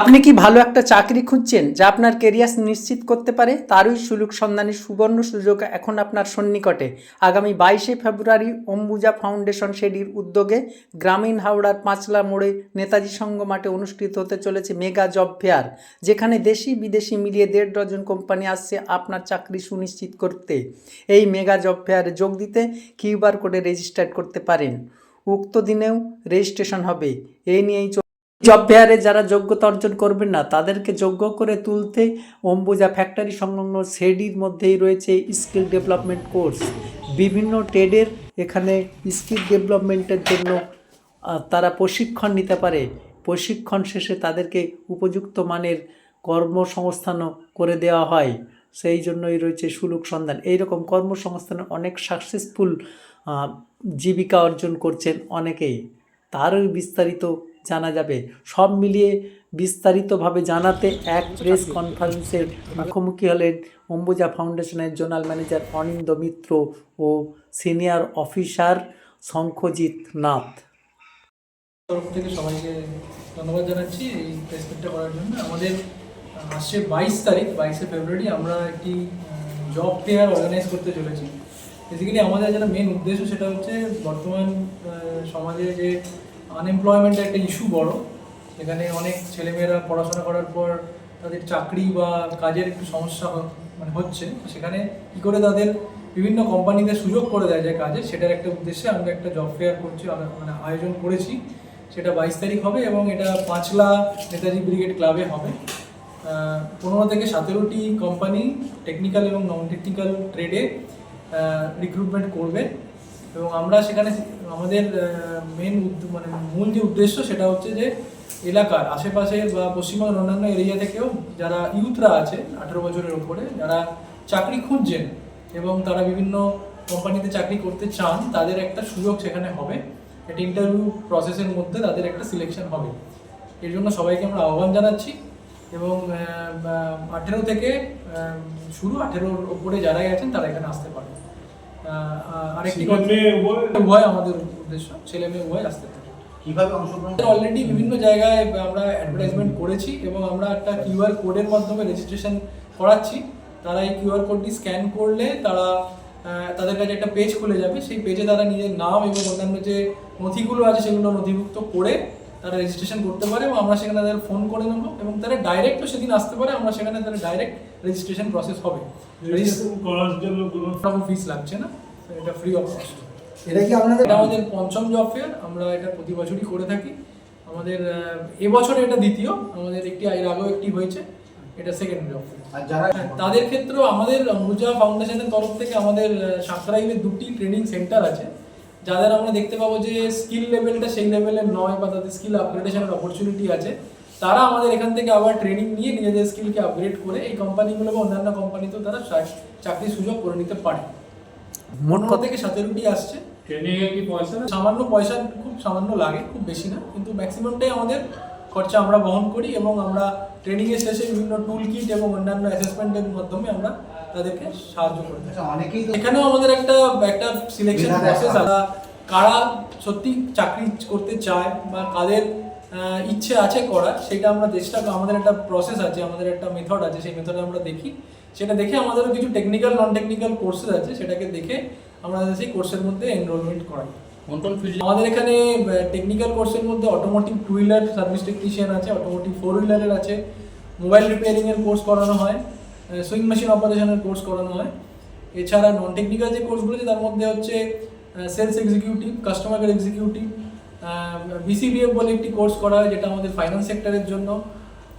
আপনি কি ভালো একটা চাকরি খুঁজছেন যা আপনার কেরিয়ার নিশ্চিত করতে পারে? তারই সুলুক সন্ধানের সুবর্ণ সুযোগ এখন আপনার সন্নিকটে। আগামী বাইশে ফেব্রুয়ারি অম্বুজা ফাউন্ডেশন শেডির উদ্যোগে গ্রামীণ হাওড়ার পাঁচলা মোড়ে নেতাজি সঙ্গ মাঠে অনুষ্ঠিত হতে চলেছে মেগা জব ফেয়ার, যেখানে দেশি বিদেশি মিলিয়ে দেড় ডজন কোম্পানি আসছে আপনার চাকরি সুনিশ্চিত করতে। এই মেগা জব ফেয়ারে যোগ দিতে কিউআর কোডে রেজিস্টার করতে পারেন। উক্ত দিনেও রেজিস্ট্রেশন হবে। এই নিয়েই জব ফেয়ারে যারা যোগ্যতা অর্জন করবেন না, তাদেরকে যোগ্য করে তুলতে অম্বুজা ফ্যাক্টরি সংলগ্ন সেডির মধ্যেই রয়েছে স্কিল ডেভেলপমেন্ট কোর্স বিভিন্ন ট্রেডের এখানে স্কিল ডেভেলপমেন্টের জন্য তারা প্রশিক্ষণ নিতে পারে। প্রশিক্ষণ শেষে তাদেরকে উপযুক্ত মানের কর্মসংস্থানও করে দেওয়া হয়। সেই জন্যই রয়েছে সুলুক সন্ধান। এইরকম কর্মসংস্থানে অনেক সাকসেসফুল জীবিকা অর্জন করছেন অনেকেই। তারই বিস্তারিত জানা যাবে। সব মিলিয়ে বিস্তারিতভাবে জানাতে এক প্রেস কনফারেন্সের মুখোমুখি হলেন অম্বুজা ফাউন্ডেশনের জোনাল ম্যানেজার অনিন্দ মিত্র ও সিনিয়র অফিসার শঙ্খজিৎ নাথ। তরফ থেকে সবাইকে ধন্যবাদ জানাচ্ছি এই প্রেসমিটটা করার জন্য। আমাদের আসছে বাইশ তারিখ বাইশে ফেব্রুয়ারি আমরা একটি জব ফেয়ার অর্গানাইজ করতে চলেছি। বেসিক্যালি আমাদের যেটা মেন উদ্দেশ্য সেটা হচ্ছে বর্তমান সমাজে যে আনএমপ্লয়মেন্টের একটা ইস্যু বড়। এখানে অনেক ছেলেমেয়েরা পড়াশোনা করার পর তাদের চাকরি বা কাজের একটু সমস্যা মানে হচ্ছে। সেখানে কী করে তাদের বিভিন্ন কোম্পানিতে সুযোগ করে দেয় যায় কাজে সেটার একটা উদ্দেশ্যে আমরা একটা জব ফেয়ার করছি মানে আয়োজন করেছি। সেটা বাইশ তারিখ হবে এবং এটা পাঁচলা নেতাজি ব্রিগেড ক্লাবে হবে। পনেরো থেকে সতেরোটি কোম্পানি টেকনিক্যাল এবং নন টেকনিক্যাল ট্রেডে রিক্রুটমেন্ট করবে। এবং আমরা সেখানে আমাদের মেন মানে মূল যে উদ্দেশ্য সেটা হচ্ছে যে এলাকার আশেপাশে বা পশ্চিমবঙ্গের অন্যান্য এরিয়া থেকেও যারা ইউথরা আছে, আঠেরো বছরের ওপরে যারা চাকরি খুঁজছেন এবং তারা বিভিন্ন কোম্পানিতে চাকরি করতে চান, তাদের একটা সুযোগ সেখানে হবে। একটা ইন্টারভিউ প্রসেসের মধ্যে তাদের একটা সিলেকশন হবে। এর জন্য সবাইকে আমরা আহ্বান জানাচ্ছি এবং আঠেরো থেকে শুরু আঠেরোর ওপরে যারাই আছেন তারা এখানে আসতে পারে আরেকটি উভয়? উভয় আমাদের উদ্দেশ্য। ছেলে মেয়ে উভয় আসতে পারে। কীভাবে অংশগ্রহণ অলরেডি বিভিন্ন জায়গায় আমরা অ্যাডভার্টাইজমেন্ট করেছি এবং আমরা একটা কিউআর কোডের মাধ্যমে রেজিস্ট্রেশন করাচ্ছি। তারা এই কিউআর কোডটি স্ক্যান করলে তারা তাদের কাছে একটা পেজ খুলে যাবে। সেই পেজে তারা নিজের নাম এবং অন্যান্য যে নথিগুলো আছে সেগুলো নথিভুক্ত করে তারা রেজিস্ট্রেশন করতে পারে এবং আমরা সেখানে তাদের ফোন করে নেব এবং তারা ডাইরেক্টও সেদিন আসতে পারে। আমরা সেখানে তাদের ডাইরেক্ট রেজিস্ট্রেশন প্রসেস হবে। রেজিস্ট্রেশন করার জন্য কোনো কোনো ফিস লাগছে না এটা ফ্রি অফ কস্ট এটা কি আপনাদের এটা আমাদের পঞ্চম জব ফেয়ার আমরা এটা প্রতি বছরই করে থাকি। আমাদের এবছর এটা দ্বিতীয় আমাদের একটি এর আগেও একটি হয়েছে এটা সেকেন্ড জব ফেয়ার আর যারা তাদের ক্ষেত্রেও আমাদের মুজা ফাউন্ডেশনের তরফ থেকে আমাদের সাঁকরাইলে দুটি ট্রেনিং সেন্টার আছে। যাদের আমরা দেখতে পাবো যে স্কিল লেভেলটা সেই লেভেলের নয় বা তাদের স্কিল আপগ্রেডেশনের অপরচুনিটি আছে। তারা আমাদের এখান থেকে আবার ট্রেনিং নিয়ে নিজেদের স্কিলকে আপগ্রেড করে এই কোম্পানিগুলো বা অন্যান্য কোম্পানিতেও তারা চাকরির সুযোগ করে নিতে পারে। মোট কথা থেকে সতেরোটি আসছে। ট্রেনিং এ কি পয়সা না সামান্য পয়সা খুব সামান্য লাগে খুব বেশি না কিন্তু ম্যাক্সিমামটাই আমাদের খরচা আমরা বহন করি এবং আমরা ট্রেনিং এর শেষে বিভিন্ন টুল কিট এবং অন্যান্য অ্যাসেসমেন্টের মাধ্যমে আমরা তাদেরকে সাহায্য করে থাকি। আচ্ছা, অনেকেই এখানেও আমাদের একটা একটা সিলেকশন প্রসেস কারা সত্যি চাকরি করতে চায় বা কাদের ইচ্ছে আছে করার সেটা আমরা চেষ্টা আমাদের একটা প্রসেস আছে আমাদের একটা মেথড আছে সেই মেথডে আমরা দেখি। সেটা দেখে আমাদেরও কিছু টেকনিক্যাল নন টেকনিক্যাল কোর্সেস আছে সেটাকে দেখে আমরা সেই কোর্সের মধ্যে এনরোলমেন্ট করাই। আমাদের এখানে টেকনিক্যাল কোর্সের মধ্যে automotive two wheeler service technician আছে অটোমোটিভ ফোর হুইলারের আছে মোবাইল রিপেয়ারিংয়ের কোর্স করানো হয় সুইং মেশিন অপারেশনের কোর্স করানো হয়। এছাড়া নন টেকনিক্যাল যে কোর্সগুলো আছে তার মধ্যে হচ্ছে sales executive customer care executive BCBF বলে একটি কোর্স করা হয় যেটা আমাদের ফাইন্যান্স সেক্টরের জন্য।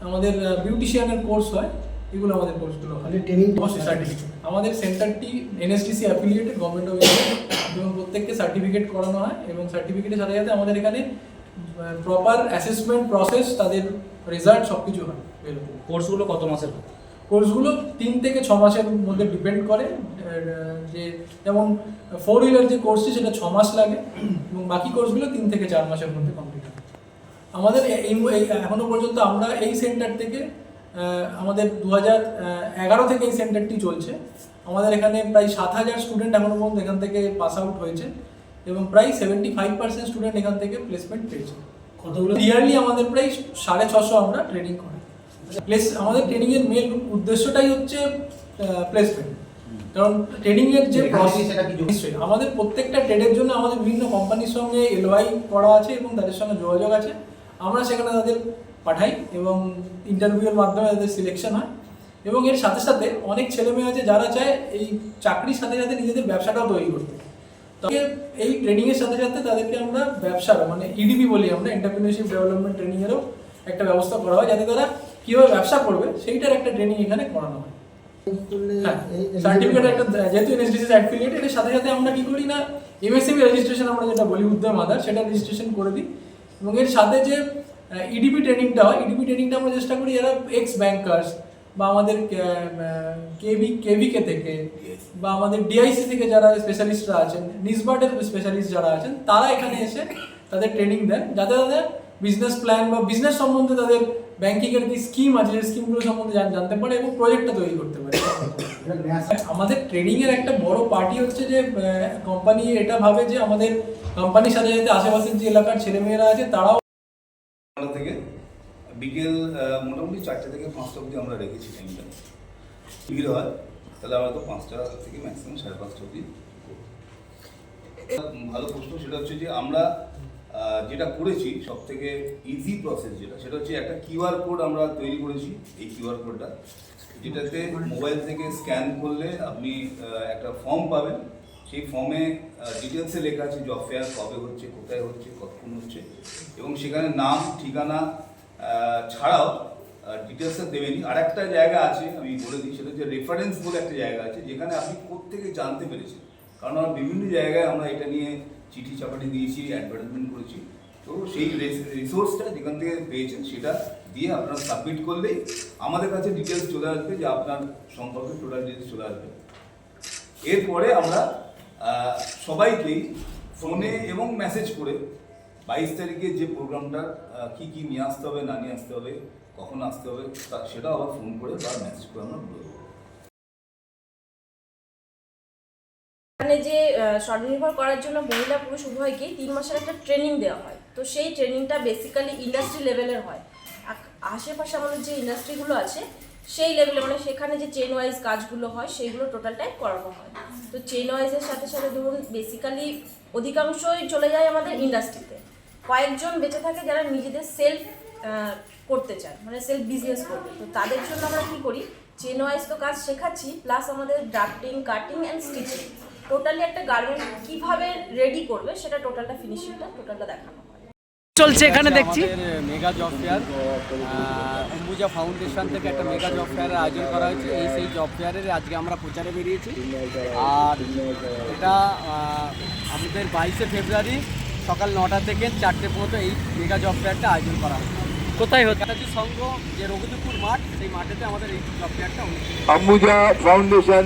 আমাদের বিউটিশিয়ানের কোর্স হয়। এগুলো আমাদের কোর্সগুলো হয়। মানে training- সার্টিফিকেট আমাদের সেন্টারটি NSTC affiliated government of India এবং প্রত্যেককে সার্টিফিকেট করানো হয় এবং সার্টিফিকেটের সাথে সাথে আমাদের এখানে প্রপার অ্যাসেসমেন্ট প্রসেস তাদের রেজাল্ট সব কিছু হয় কোর্সগুলো কত মাসের হয়? কোর্সগুলো তিন থেকে ছ মাসের মধ্যে ডিপেন্ড করে যে যেমন ফোর হুইলার যে কোর্সটি সেটা ছ মাস লাগে, এবং বাকি কোর্সগুলো তিন থেকে চার মাসের মধ্যে কমপ্লিট হয়। আমাদের এই, এই- এখনও পর্যন্ত আমরা এই সেন্টার থেকে আমাদের দু হাজার এগারো থেকে এই সেন্টারটি চলছে। আমাদের এখানে প্রায় সাত হাজার স্টুডেন্ট এখনও পর্যন্ত এখান থেকে পাস আউট হয়েছে, এবং প্রায় সেভেন্টি ফাইভ পার্সেন্ট স্টুডেন্ট এখান থেকে প্লেসমেন্ট পেয়েছে। কতগুলো? ইয়ারলি আমাদের প্রায় সাড়ে ছশো আমরা ট্রেনিং করি প্লেস আমাদের ট্রেনিংয়ের মেন উদ্দেশ্যটাই হচ্ছে প্লেসমেন্ট কারণ ট্রেনিং এর যে নিশ্চয়ই আমাদের প্রত্যেকটা ট্রেডের জন্য আমাদের বিভিন্ন কোম্পানির সঙ্গে এলওয়াই করা আছে এবং তাদের সঙ্গে যোগাযোগ আছে। আমরা সেখানে তাদের পাঠাই এবং ইন্টারভিউয়ের মাধ্যমে তাদের সিলেকশন হয়। এবং এর সাথে সাথে অনেক ছেলে মেয়ে আছে যারা চায় এই চাকরির সাথে সাথে নিজেদের ব্যবসাটাও তৈরি করতে। তবে এই ট্রেনিং এর সাথে সাথে তাদেরকে আমরা ব্যবসার মানে ইডিপি বলি আমরা এন্টারপ্রিনারশিপ ডেভেলপমেন্ট ট্রেনিং এরও একটা ব্যবস্থা করা হয় যাতে তারা কীভাবে ব্যবসা করবে, সেইটার একটা ট্রেনিং এখানে করানো হয়। হ্যাঁ সার্টিফিকেট একটা, যেহেতু এর সাথে সাথে আমরা কি করি না রেজিস্ট্রেশন আমরা যেটা সেটা রেজিস্ট্রেশন করে দিই। এবং এর সাথে যে ইডিপি ট্রেনিংটা হয় ইডিপি ট্রেনিংটা আমরা চেষ্টা করি এক্স ব্যাংকার্স বা আমাদের কেবি কেভিকে থেকে বা আমাদের ডিআইসি থেকে যারা স্পেশালিস্টরা আছেন স্পেশালিস্ট যারা আছেন, তারা এখানে এসে তাদের ট্রেনিং দেন। যাতে তাদের বিজনেস প্ল্যান বা বিজনেস সম্বন্ধে তাদের ব্যাংকিং এর কি স্কিম আছে, সেই স্কিমগুলো সম্বন্ধে জানতে পারে এবং প্রজেক্টটা তৈরি করতে পারে। আমাদের ট্রেনিং এর একটা বড় পার্টি হচ্ছে যে কোম্পানি এটা ভাবে যে আমাদের কোম্পানির সাথে সাথে আশেপাশের যে এলাকার ছেলেমেয়েরা আছে, তারাও থেকে বিকেল মোটামুটি চারটে থেকে পাঁচটা অবধি আমরা রেখেছি টাইমটা ভিড় হয়, তাহলে আমরা তো পাঁচটা থেকে ম্যাক্সিমাম সাড়ে পাঁচটা অবধি ভালো প্রশ্ন সেটা হচ্ছে যে আমরা যেটা করেছি সব থেকে ইজি প্রসেস যেটা, সেটা হচ্ছে একটা কিউআর কোড আমরা তৈরি করেছি, এই কিউআর কোডটা যেটাতে মোবাইল থেকে স্ক্যান করলে আপনি একটা ফর্ম পাবেন। সেই ফর্মে ডিটেলসে লেখা আছে জব ফেয়ার কবে হচ্ছে, কোথায় হচ্ছে, কতক্ষণ হচ্ছে, এবং সেখানে নাম, ঠিকানা ছাড়াও ডিটেলসটা দেবেনি আর একটা জায়গা আছে, আমি বলে দিই, সেটা হচ্ছে রেফারেন্স বলে একটা জায়গা আছে, যেখানে আপনি কোত্থেকে জানতে পেরেছেন। কারণ আমরা বিভিন্ন জায়গায় আমরা এটা নিয়ে চিঠি চাপাটি দিয়েছি অ্যাডভার্টাইজমেন্ট করেছি। তো সেই রিসোর্সটা যেখান থেকে পেয়েছেন সেটা দিয়ে আপনারা সাবমিট করলেই আমাদের কাছে ডিটেলস চলে আসবে যে আপনার সম্পর্কে টোটাল ডিটেলস চলে আসবে। এরপরে আমরা সবাইকেই ফোনে এবং মেসেজ করে বাইশ তারিখে যে প্রোগ্রামটা কি কি নিয়ে আসতে হবে, না নিয়ে আসতে হবে, কখন আসতে হবে সেটাও আবার ফোন করে বা মেসেজ করে আমরা বলে দেবো। এখানে যে স্বনির্ভর করার জন্য মহিলা পুরুষ উভয়কেই তিন মাসের একটা ট্রেনিং দেওয়া হয়। তো সেই ট্রেনিংটা বেসিক্যালি ইন্ডাস্ট্রি লেভেলের হয়। আশেপাশে আমাদের যে ইন্ডাস্ট্রিগুলো আছে, সেই লেভেলে মানে সেখানে যে চেন ওয়াইজ কাজগুলো হয় সেইগুলো টোটালটাই করানো হয়। তো চেন ওয়াইজের সাথে সাথে ধরুন বেসিক্যালি অধিকাংশই চলে যায় আমাদের ইন্ডাস্ট্রিতে কয়েকজন বেঁচে থাকে যারা নিজেদের সেলফ করতে চায় মানে সেলফ বিজনেস করবে। তো তাদের জন্য আমরা কী করি? চেন ওয়াইজ তো কাজ শেখাচ্ছি প্লাস আমাদের drafting cutting and stitching totally একটা গার্মেন্ট কীভাবে রেডি করবে সেটা টোটালটা ফিনিশিংটা টোটালটা দেখানো চলছে এখানে দেখছি। Mega job fair Ambuja foundation থেকে একটা মেগা জব ফেয়ারের আয়োজন করা হয়েছে। এই সেই জব ফেয়ারের আজকে আমরা প্রচারে বেরিয়েছি। আর এটা আমাদের বাইশে ফেব্রুয়ারি সকাল নটা থেকে চারটে পর্যন্ত এই মেগা জব ফেয়ারটা আয়োজন করা হয়েছে কোথায় হচ্ছে? নেতাজি সংঘ যে রঘুদুপুর মাঠ সেই মাঠেতে আমাদের এই জব ফেয়ারটা অনুষ্ঠিত Ambuja Foundation